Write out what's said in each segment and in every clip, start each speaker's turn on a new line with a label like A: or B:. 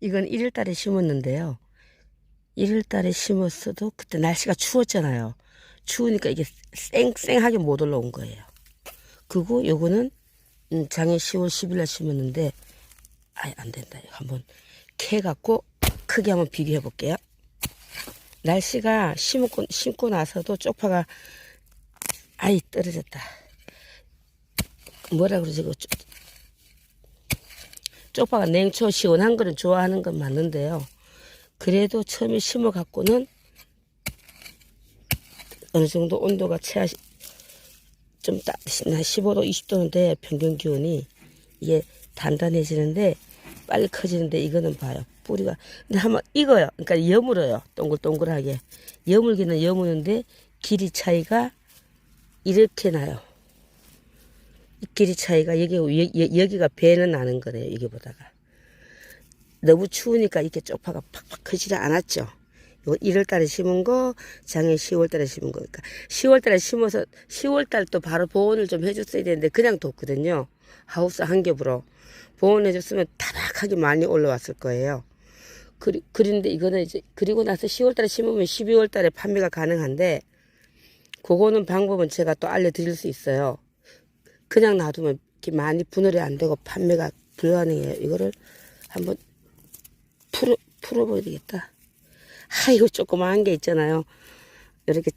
A: 이건 1월 달에 심었는데요. 1월 달에 심었어도 그때 날씨가 추웠잖아요. 추우니까 이게 쌩쌩하게 못 올라온 거예요. 그리고 요거는 음, 작년 10월 10일 날 심었는데 아예 안 된다. 이거 한번 캐 갖고 크게 한번 비교해 볼게요. 날씨가 심고 심고 나서도 쪽파가 아이 떨어졌다. 뭐라 그러지? 그 쪽- 쪽파가 냉초 시원한 거는 좋아하는 건 맞는데요. 그래도 처음에 심어 갖고는 어느 정도 온도가 최하 좀 따, 한 15도, 20도는 돼 평균 기온이 이게 단단해지는데 빨리 커지는데 이거는 봐요. 뿌리가. 근데 한번 익어요. 그러니까 여물어요. 동글동글하게. 여물기는 여무는데 길이 차이가 이렇게 나요. 이 길이 차이가 여기 여, 여기 가 배는 나는 거네요 이게보다가 너무 추우니까 이렇게 쪽파가 팍팍 크지 않았죠. 이거 1월 달에 심은 거, 작년 10월 달에 심은 거니까. 10월 달에 심어서 10월 달 또 바로 보온을 좀 해줬어야 되는데 그냥 뒀거든요. 하우스 한 겹으로. 보온해줬으면 타박하게 많이 올라왔을 거예요. 그리, 그런데 이거는 이제, 그리고 나서 10월 달에 심으면 12월 달에 판매가 가능한데, 그거는 방법은 제가 또 알려드릴 수 있어요. 그냥 놔두면 이렇게 많이 분할이 안 되고 판매가 불가능해요. 이거를 한번 풀어, 풀어봐야 되겠다. 아이고, 조그마한 게 있잖아요. 이렇게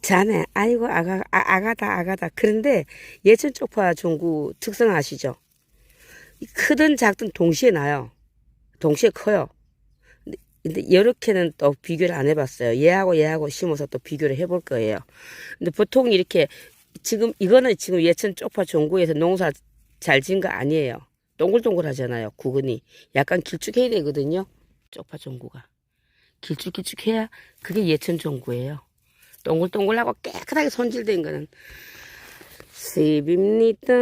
A: 자네, 아이고, 아가, 아, 아가다, 아가다. 그런데 예천 쪽파 종구 특성 아시죠? 이 크든 작든 동시에 나요. 동시에 커요. 근데 이렇게는 또 비교를 안 해봤어요. 얘하고 얘하고 심어서 또 비교를 해볼 거예요. 근데 보통 이렇게 지금 이거는 지금 예천 쪽파 종구에서 농사 잘 지은 거 아니에요. 동글동글 하잖아요. 구근이 약간 길쭉해야 되거든요. 쪽파 종구가 길쭉길쭉해야 그게 예천 종구예요. 동글동글하고 깨끗하게 손질된 거는 습입니다.